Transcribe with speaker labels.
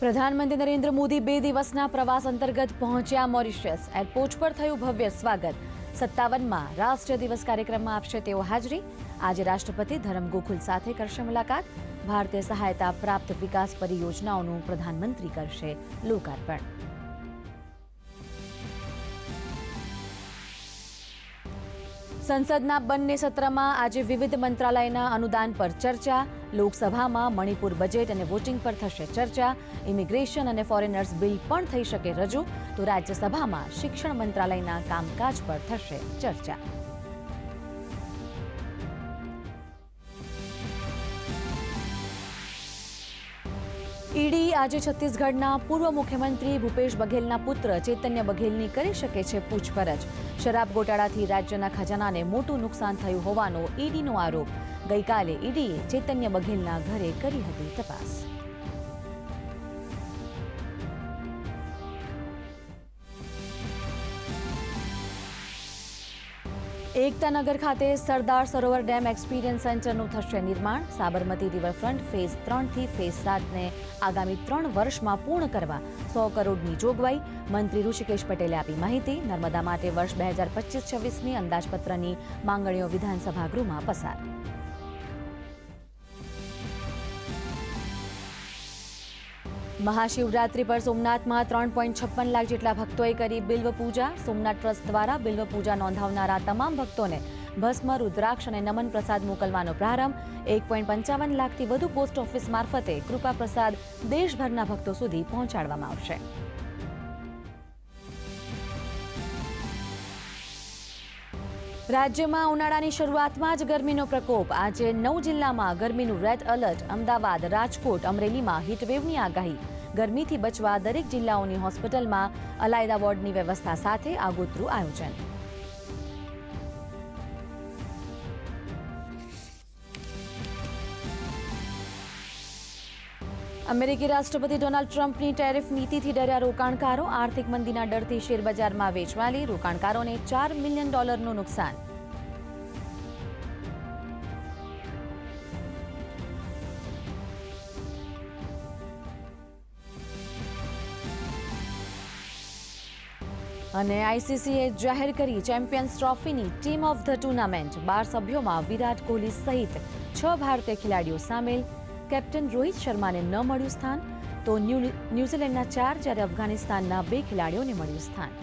Speaker 1: પ્રધાનમંત્રી નરેન્દ્ર મોદી બે દિવસના પ્રવાસ અંતર્ગત પહોંચ્યા મોરિશિયસ. એરપોર્ટ પર થયું ભવ્ય સ્વાગત. સત્તાવનમાં રાષ્ટ્રીય દિવસ કાર્યક્રમમાં આપશે તેઓ હાજરી. આજે રાષ્ટ્રપતિ ધરમ ગોકુલ સાથે કરશે મુલાકાત. ભારતીય સહાયતા પ્રાપ્ત વિકાસ પરિયોજનાઓનું પ્રધાનમંત્રી કરશે લોકાર્પણ. સંસદના બંને સત્રમાં આજે વિવિધ મંત્રાલયના અનુદાન પર ચર્ચા, લોકસભામાં મણિપુર બજેટ અને વોટિંગ પર થશે ચર્ચા, ઇમિગ્રેશન અને ફોરેનર્સ બિલ પણ થઈ શકે રજૂ, તો રાજ્યસભામાં શિક્ષણ મંત્રાલયના કામકાજ પર થશે ચર્ચા. ઈડી આજે છત્તીસગઢના પૂર્વ મુખ્યમંત્રી ભૂપેશ બઘેલના પુત્ર ચૈતન્ય બઘેલની કરી શકે છે પૂછપરછ. શરાબ ગોટાળાથી રાજ્યના ખજાનાને મોટું નુકસાન થયું હોવાનો ઈડીનો આરોપ. ગઈકાલે ઈડીએ ચૈતન્ય બઘેલના ઘરે કરી હતી તપાસ. એકતાનગર ખાતે સરદાર સરોવર ડેમ એક્સપિરિયન્સ સેન્ટરનું થશે નિર્માણ. સાબરમતી રિવરફ્રન્ટ ફેઝ ત્રણથી ફેઝ સાતને આગામી ત્રણ વર્ષમાં પૂર્ણ કરવા સો કરોડની જોગવાઈ. મંત્રી ઋષિકેશ પટેલે આપી માહિતી. નર્મદા માટે વર્ષ બે હજાર પચીસ છવ્વીસની અંદાજપત્રની માંગણીઓ વિધાનસભા ગૃહમાં પસાર. મહાશિવરાત્રી પર સોમનાથમાં ત્રણ પોઈન્ટ છપ્પન લાખ જેટલા ભક્તોએ કરી બિલ્વ પૂજા. સોમનાથ ટ્રસ્ટ દ્વારા બિલ્વ પૂજા નોંધાવનારા તમામ ભક્તોને ભસ્મ, રુદ્રાક્ષ અને નમન પ્રસાદ મોકલવાનો પ્રારંભ. એક પોઈન્ટ પંચાવન લાખથી વધુ પોસ્ટ ઓફિસ મારફતે કૃપા પ્રસાદ દેશભરના ભક્તો સુધી પહોંચાડવામાં આવશે. રાજ્યમાં ઉનાળાની શરૂઆતમાં જ ગરમીનો પ્રકોપ. આજે નવ જિલ્લામાં ગરમીનું રેડ એલર્ટ અમદાવાદ, રાજકોટ, અમરેલીમાં હીટવેવની આગાહી. ગરમીથી બચવા દરેક જિલ્લાઓની હોસ્પિટલમાં અલાયદા વોર્ડની વ્યવસ્થા સાથે આગોતરું આયોજન. અમેરિકી રાષ્ટ્રપતિ ડોનાલ્ડ ટ્રમ્પની ટેરિફ નીતિથી ડર્યા રોકાણકારો આર્થિક મંદીના ડરથી શેરબજારમાં વેચવાલી. રોકાણકારોને ચાર મિલિયન ડોલરનું નુકસાન. અને આઈસીસીએ જાહેર કરી ચેમ્પિયન્સ ટ્રોફીની ટીમ ઓફ ધ ટુર્નામેન્ટ. બાર સભ્યોમાં વિરાટ કોહલી સહિત છ ભારતીય ખેલાડીઓ સામેલ. કેપ્ટન રોહિત શર્માને ન મળ્યું સ્થાન, તો ન્યૂ, ન્યૂઝીલેન્ડના ચાર જ્યારે અફઘાનિસ્તાનના બે ખેલાડીઓને મળ્યું સ્થાન.